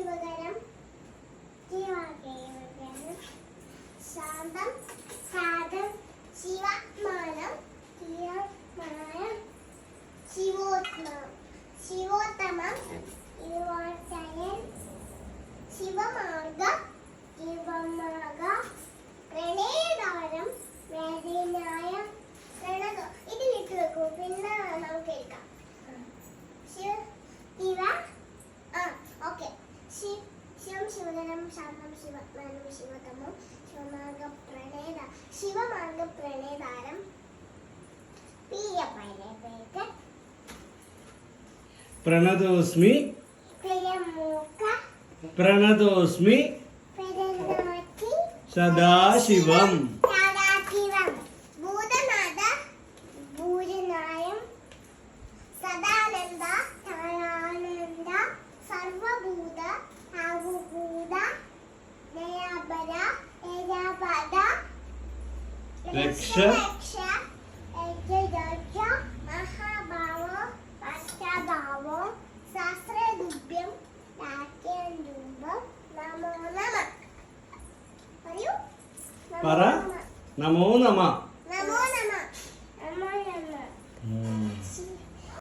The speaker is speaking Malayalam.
యువగలం జీవాగేయుగలం శాంతం సాధం శివమానం శివమానం శివోత్మం శివోత్తమం యువచయం శివమార్గ శివమార్గ ശിവം ശിവധനം ശാന്തം ശിവത്മാനം ശിവതമം ശിവമാർഗ പ്രണേത ശിവമാർഗ പ്രണയദാരം പ്രിയപരവേഗ പ്രണതോസ്മി. പ്രിയമൂക്ക പ്രണതോസ്മി. പ്രണനാറ്റി സദാശിവം. സദാശിവം. ഭൂതനാഥ ഭൂരനായം. സദാനന്ദ താരാനന്ദ സർവഭൂത. രക്ഷ പറ. നമോ നമ. നമോ നമ. നമോ നമ.